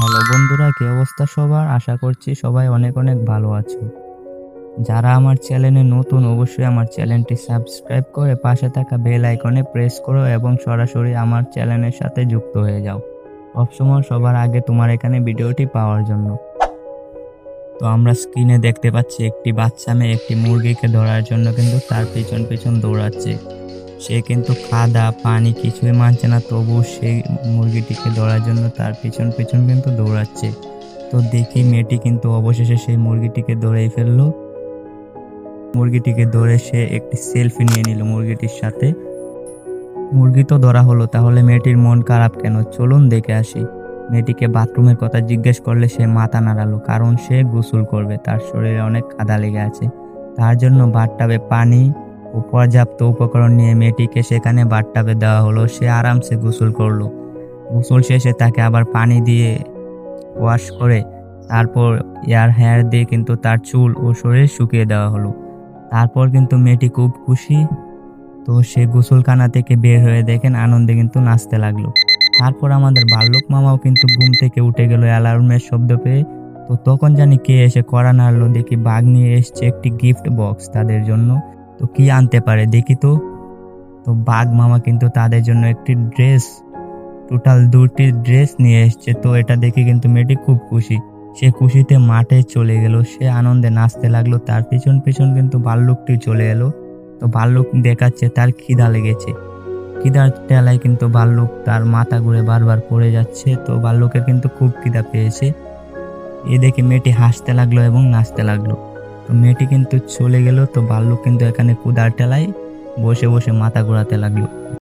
Hello বন্ধুরা, কি অবস্থা সবার? আশা করছি সবাই অনেক অনেক ভালো আছো। যারা আমার চ্যানেলে নতুন, অবশ্যই আমার চ্যানেলটি সাবস্ক্রাইব করে পাশে থাকা বেল আইকনে প্রেস করো এবং সরাসরি আমার চ্যানেলের সাথে যুক্ত হয়ে যাও। সবসময় সবার আগে তোমার এখানে ভিডিওটি পাওয়ার জন্য। তো আমরা স্ক্রিনে দেখতে পাচ্ছি একটি বাচ্চা মেয়ে, একটি মুরগিকে ধরার জন্য কিন্তু তার পিছন পিছন দৌড়াচ্ছে। সে কিন্তু খাদা পানি কিছুই মানছে না, তবু সেই মুরগিটিকে ধরার জন্য তার পিছন পিছন কিন্তু দৌড়াচ্ছে। তো দেখি মেয়েটি কিন্তু অবশেষে সেই মুরগিটিকে ধরেই ফেলল। মুরগিটিকে ধরে সে একটি সেলফি নিয়ে নিল মুরগিটির সাথে। মুরগি তো ধরা হলো, তাহলে মেয়েটির মন খারাপ কেন? চলুন দেখে আসি। মেয়েটিকে বাথরুমের কথা জিজ্ঞেস করলে সে মাথা নাড়ালো, কারণ সে গোসল করবে, তার শরীরে অনেক কাদা লেগে আছে। তার জন্য বাথটাবে পানি পর্যাপ্ত উপকরণ নিয়ে মেয়েটিকে সেখানে বাথটাবে দেওয়া হলো। সে আরামসে গোসল করল। গোসল শেষে তাকে আবার পানি দিয়ে ওয়াশ করে তারপর এয়ার হেয়ার দিয়ে কিন্তু তার চুল ও শরীর শুকিয়ে দেওয়া হলো। তারপর কিন্তু মেয়েটি খুব খুশি। তো সে গোসলখানা থেকে বের হয়ে দেখেন আনন্দে কিন্তু নাচতে লাগল। তারপর আমাদের বাল্যক মামাও কিন্তু ঘুম থেকে উঠে গেল অ্যালার্মের শব্দ পেয়ে। তো তখন জানি কে এসে করা নাড়লো দেখি বাঘ নিয়ে এসছে একটি গিফট বক্স তাদের জন্য। তো কি আনতে পারে? দেখি তো। তো বাঘ মামা কিন্তু তাদের জন্য একটি ড্রেস, টোটাল দুটি ড্রেস নিয়ে এসছে। তো এটা দেখে কিন্তু মেয়েটি খুব খুশি। সে খুশিতে মাঠে চলে গেল। সে আনন্দে নাচতে লাগল। তার পিছন পিছন কিন্তু ভাল্লুকটি চলে এলো। তো ভাল্লুক দেখাচ্ছে, তার খিদা লেগেছে। খিদার টেলায় কিন্তু ভাল্লুক তার মাথা ঘুরে বারবার পড়ে যাচ্ছে। তো ভাল্লুকের কিন্তু খুব খিদা পেয়েছে। এ দেখে মেয়েটি হাসতে লাগল এবং নাচতে লাগল। তো মেয়েটি কিন্তু চলে গেল, তো বাল্য কিন্তু এখানে কুদার টেলায় বসে বসে মাথা ঘোরাতে লাগল।